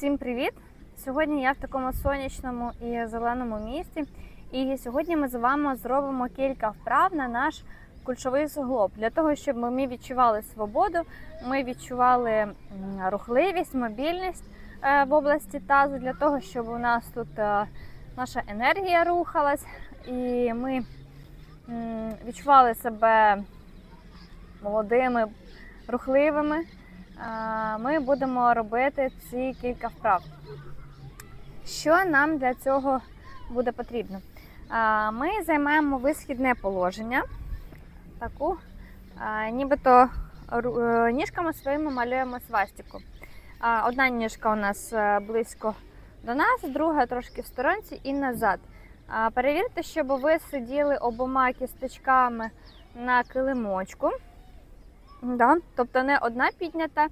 Всім привіт! Сьогодні я в такому сонячному і зеленому місті. І сьогодні ми з вами зробимо кілька вправ на наш кульшовий суглоб для того, щоб ми відчували свободу, ми відчували рухливість, мобільність е, в області тазу, для того, щоб у нас тут е, наша енергія рухалась, і ми відчували себе молодими, рухливими. Ми будемо робити ці кілька вправ. Що нам для цього буде потрібно? Ми займаємо висхідне положення, таку, нібито е, ніжками своїми малюємо свастику. Одна ніжка у нас е, близько до нас, друга трошки в сторонці і назад. Перевірте, щоб ви сиділи обома кісточками на килимочку. Да? Тобто не одна піднята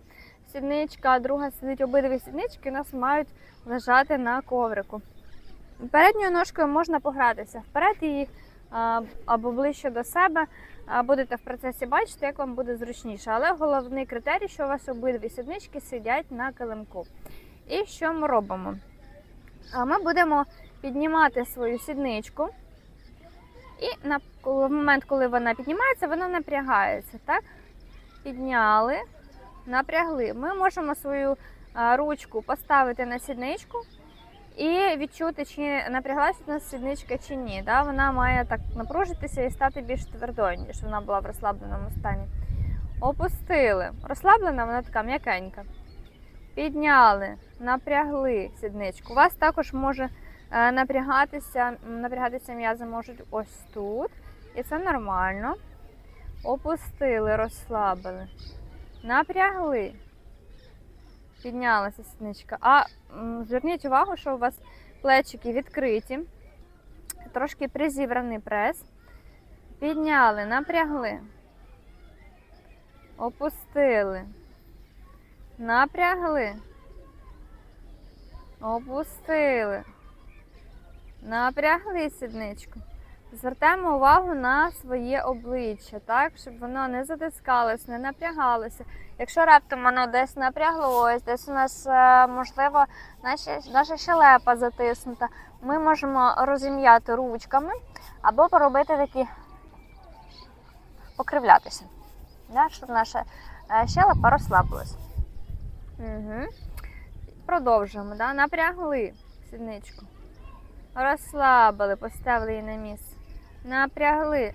сідничка, а друга сидить обидві сіднички, нас мають лежати на коврику. Передньою ножкою можна погратися вперед її або ближче до себе. Будете в процесі бачити, як вам буде зручніше. Але головний критерій, що у вас обидві сіднички сидять на килимку. І що ми робимо? Ми будемо піднімати свою сідничку. І на в момент, коли вона піднімається, вона напрягається. Так? Підняли, напрягли. Ми можемо свою ручку поставити на сідничку і відчути, чи напряглася у нас сідничка чи ні. Вона має так напружитися і стати більш твердою, ніж вона була в розслабленому стані. Опустили. Розслаблена, вона така м'якенька. Підняли, напрягли сідничку. У вас також може е, напрягатися, напрягатися м'язи можуть ось тут. І це нормально. Опустили, розслабили. Напрягли. Піднялася сідничка. А зверніть увагу, що у вас плечики відкриті. Трошки призібраний прес. Підняли, напрягли. Опустили. Напрягли. Опустили. Напрягли сідничку. Звертаємо увагу на своє обличчя, так, щоб воно не затискалось, не напрягалося. Якщо раптом воно десь напряглось, десь у нас, е, можливо, наша, наша щелепа затиснута, ми можемо розім'яти ручками або поробити такі покривлятися, да, щоб наша е, щелепа розслабилась. Угу. Продовжуємо. Да? Напрягли сідничку. Розслабили, поставили її на місце. Напрягли.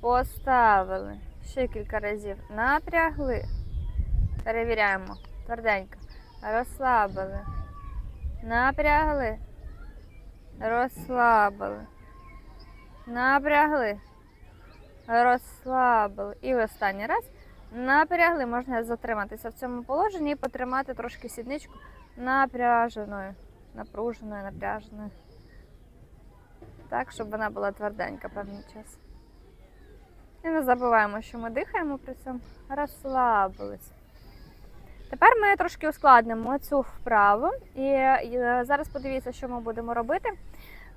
Поставили. Ще кілька разів. Напрягли. Перевіряємо. Тверденько. Розслабили. Напрягли. Розслабили. Напрягли. Розслабили. І в останній раз. Напрягли. Можна затриматися в цьому положенні і потримати трошки сідничку напряженою. Напруженою, напряженою. Так, щоб вона була тверденька певний час. І не забуваємо, що ми дихаємо при цьому. Розслабились. Тепер ми трошки ускладнимо цю вправу. І е, зараз подивіться, що ми будемо робити.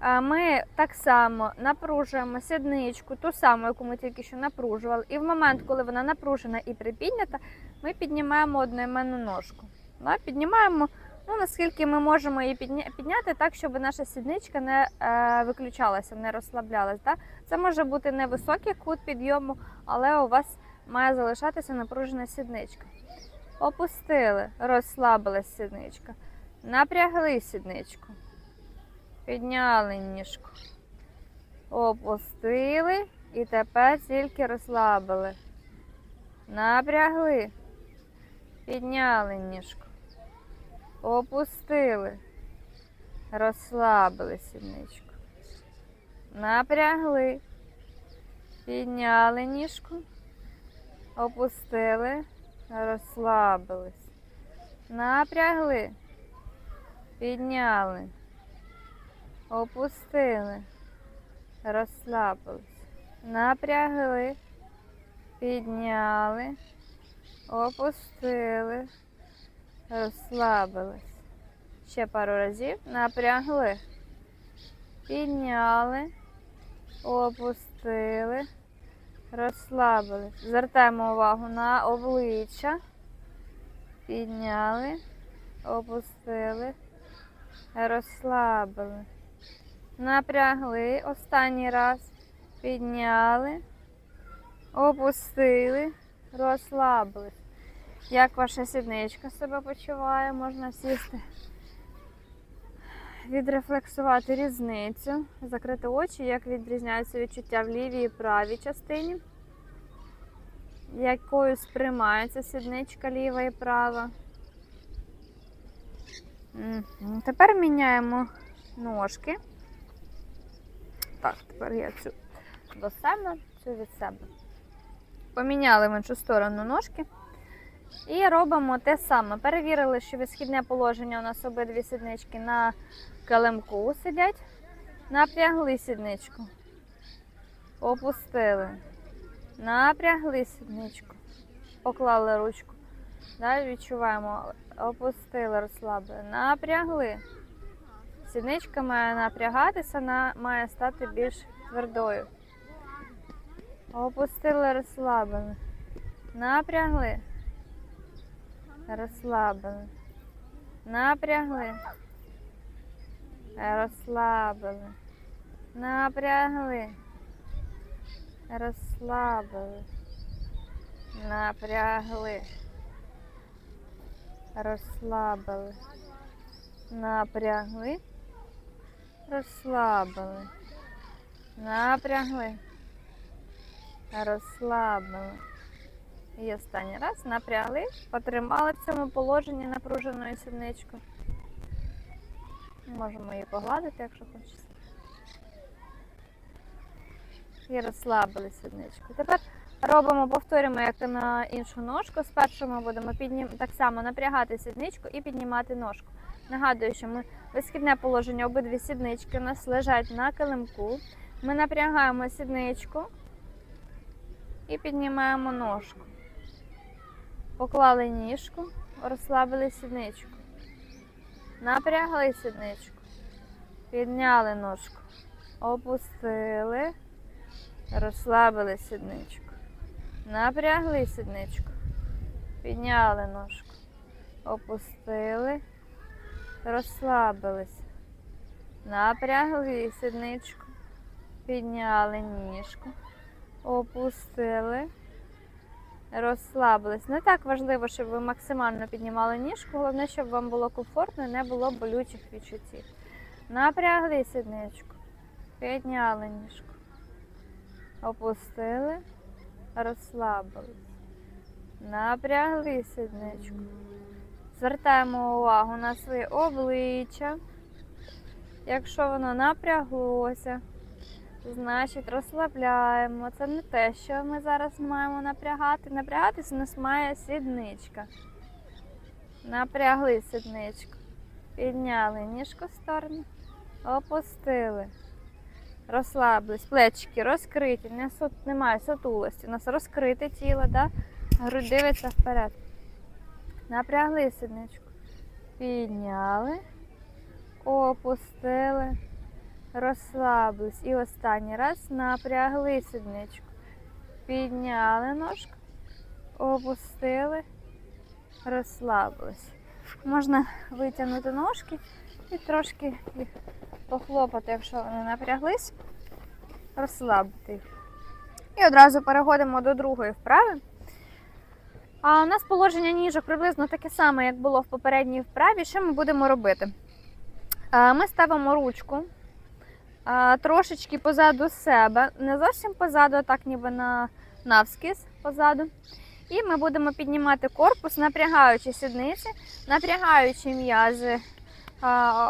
Е, Ми так само напружуємо сідничку, ту саму, яку ми тільки що напружували. І в момент, коли вона напружена і припіднята, ми піднімаємо одноіменну ножку. Піднімаємо, ну, наскільки ми можемо її підняти так, щоб наша сідничка не е, виключалася, не розслаблялась. Да? Це може бути невисокий кут підйому, але у вас має залишатися напружена сідничка. Опустили, розслабилась сідничка. Напрягли сідничку. Підняли ніжку. Опустили і тепер тільки розслабили. Напрягли. Підняли ніжку. Опустили. Розслабили сідничку. Напрягли. Підняли ніжку. Опустили. Розслабились. Напрягли. Підняли. Опустили. Розслабились. Напрягли. Підняли. Опустили. Розслабились. Ще пару разів. Напрягли. Підняли. Опустили. Розслабились. Звертаємо увагу на обличчя. Підняли. опустили, розслабили. Напрягли останній раз. Підняли, опустили, розслабились. Як ваша сідничка себе почуває, можна сісти. Відрефлексувати різницю, закрити очі, як відрізняються відчуття в лівій і правій частині, якою сприймається сідничка ліва і права. Тепер міняємо ножки. Так, тепер я цю до себе, цю від себе. Поміняли в іншу сторону ножки. І робимо те саме. Перевірили, що відсхідне положення у нас обидві сіднички на килимку сидять. Напрягли сідничку. Опустили. Напрягли сідничку. Поклали ручку. Далі відчуваємо. Опустили, розслабили. Напрягли. Сідничка має напрягатися, вона має стати більш твердою. Опустили, розслабили. Напрягли. Розслабили. Напрягли. Розслабили. Напрягли. Розслабили. Напрягли. Розслабили. Напрягли. Розслабили. Напрягли. Розслабили. І останній раз напрягли, потримали в цьому положенні напруженою сідничку. Можемо її погладити, якщо хочеться. І розслабили сідничку. Тепер робимо, повторюємо, як на іншу ножку. Спершу ми будемо піднім... так само напрягати сідничку і піднімати ножку. Нагадую, що ми висхідне положення, обидві сіднички у нас лежать на килимку. Ми напрягаємо сідничку і піднімаємо ножку. Поклали ніжку, розслабили сідничку. Напрягли сідничку. Підняли ножку. Опустили. Розслабили сідничку. Напрягли сідничку. Підняли ножку. Опустили. Розслабились. Напрягли сідничку. Підняли ніжку. Опустили. Розслабились. Не так важливо, щоб ви максимально піднімали ніжку. Головне, щоб вам було комфортно і не було болючих відчуттів. Напрягли сідничку. Підняли ніжку. Опустили. Розслабились. Напрягли сідничку. Звертаємо увагу на своє обличчя. Якщо воно напряглося, значить розслабляємо. Це не те, що ми зараз маємо напрягати. Напрягатись у нас має сідничка. Напрягли сідничку. Підняли ніжку в сторону, опустили. Розслабились. Плечики розкриті, не сот, немає сотулості. У нас розкрите тіло, да? грудь дивиться вперед. Напрягли сідничку. Підняли, опустили, розслабились. І останній раз напрягли сідничку. Підняли ножку, опустили, розслабились. Можна витягнути ножки і трошки їх похлопати, якщо вони напряглись, розслабити їх. І одразу переходимо до другої вправи. А у нас положення ніжок приблизно таке саме, як було в попередній вправі. Що ми будемо робити? Ми ставимо ручку трошечки позаду себе, не зовсім позаду, а так ніби на навскіз позаду. І ми будемо піднімати корпус, напрягаючи сідниці, напрягаючи м'язи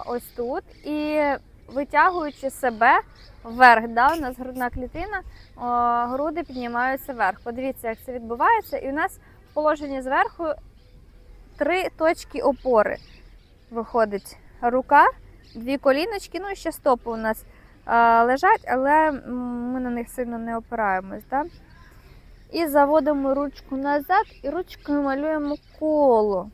ось тут і витягуючи себе вверх. Да? У нас грудна клітина, а, груди піднімаються вверх. Подивіться, як це відбувається. І у нас в положенні зверху три точки опори. Виходить рука, дві коліночки, ну і ще стопи у нас лежать, але ми на них сильно не опираємось. Да? І заводимо ручку назад і ручкою малюємо коло.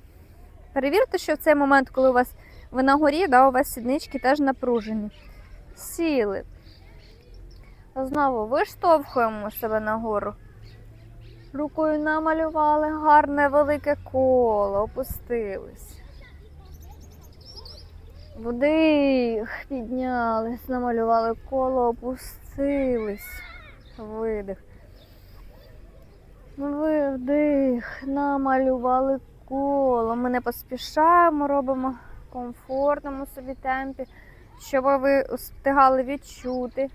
Перевірте, що в цей момент, коли у вас ви на горі, да, у вас сіднички теж напружені. Сіли. Знову виштовхуємо себе нагору. Рукою намалювали гарне велике коло, опустились. Вдих, піднялись, намалювали коло, опустились. Видих. Вдих, намалювали коло. Ми не поспішаємо, робимо в комфортному собі темпі, щоб ви встигали відчути,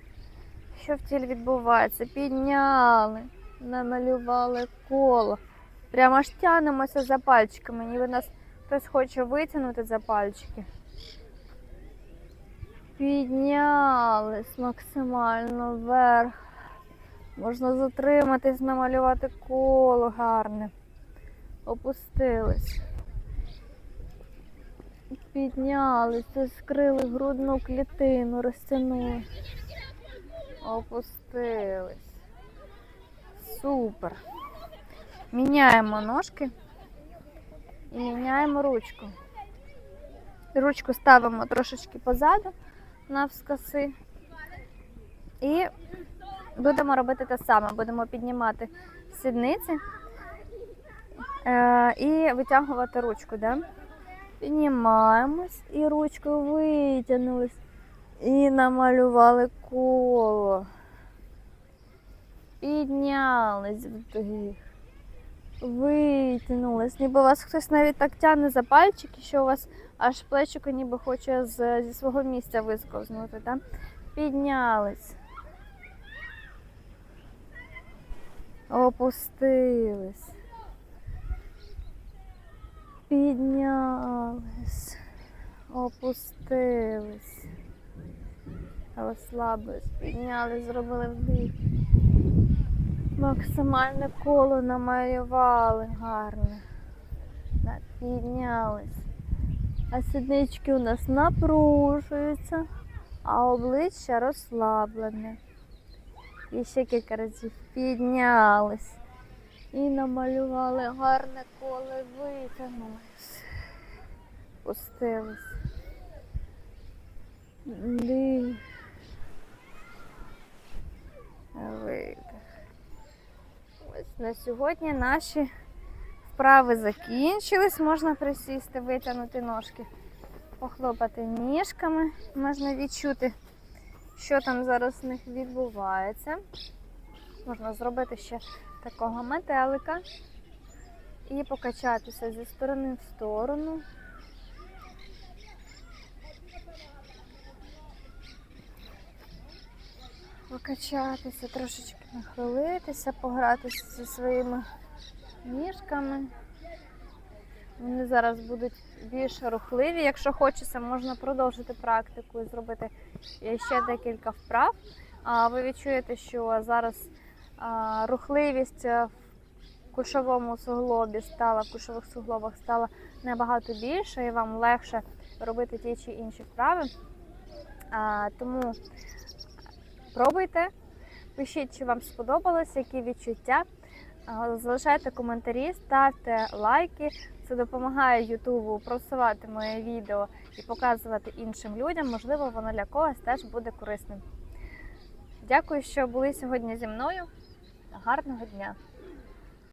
що в тілі відбувається. Підняли, намалювали коло. Прямо аж тянемося за пальчиками, ніби нас хтось хоче витягнути за пальчики. Піднялись максимально вверх. Можна затриматись, намалювати коло гарне. Опустились. Піднялись, скрили грудну клітину, розтягнули. Опустились. Супер. Міняємо ножки і міняємо ручку. Ручку ставимо трошечки позаду навскоси. І будемо робити те саме. Будемо піднімати сідниці е, і витягувати ручку. Да? Піднімаємось і ручку витягнулись. І намалювали коло. Піднялись вдих. Витягнулись. Ніби вас хтось навіть так тягне за пальчики, що у вас аж плечико ніби хоче з, зі свого місця висковзнути. Да? Піднялись. Опустились. Піднялись. Опустились. Розслабились. Піднялись, зробили вдих. Максимальне коло намалювали гарне. Так, Піднялись. А сіднички у нас напружуються, а обличчя розслаблене. І ще кілька разів піднялись. І намалювали гарне коло, витягнулись. Пустились. Дих. Видих. На сьогодні наші вправи закінчились. Можна присісти, витягнути ножки, похлопати ніжками. Можна відчути, що там зараз в них відбувається. Можна зробити ще такого метелика і покачатися зі сторони в сторону. Покачатися, трошечки нахилитися, погратися зі своїми ніжками. Вони зараз будуть більш рухливі. Якщо хочеться, можна продовжити практику і зробити ще декілька вправ. А ви відчуєте, що зараз рухливість в кульшовому суглобі стала, в кульшових суглобах стала набагато більше, і вам легше робити ті чи інші вправи. Тому пробуйте, пишіть, чи вам сподобалось, які відчуття. Залишайте коментарі, ставте лайки. Це допомагає Ютубу просувати моє відео і показувати іншим людям. Можливо, воно для когось теж буде корисним. Дякую, що були сьогодні зі мною. Гарного дня!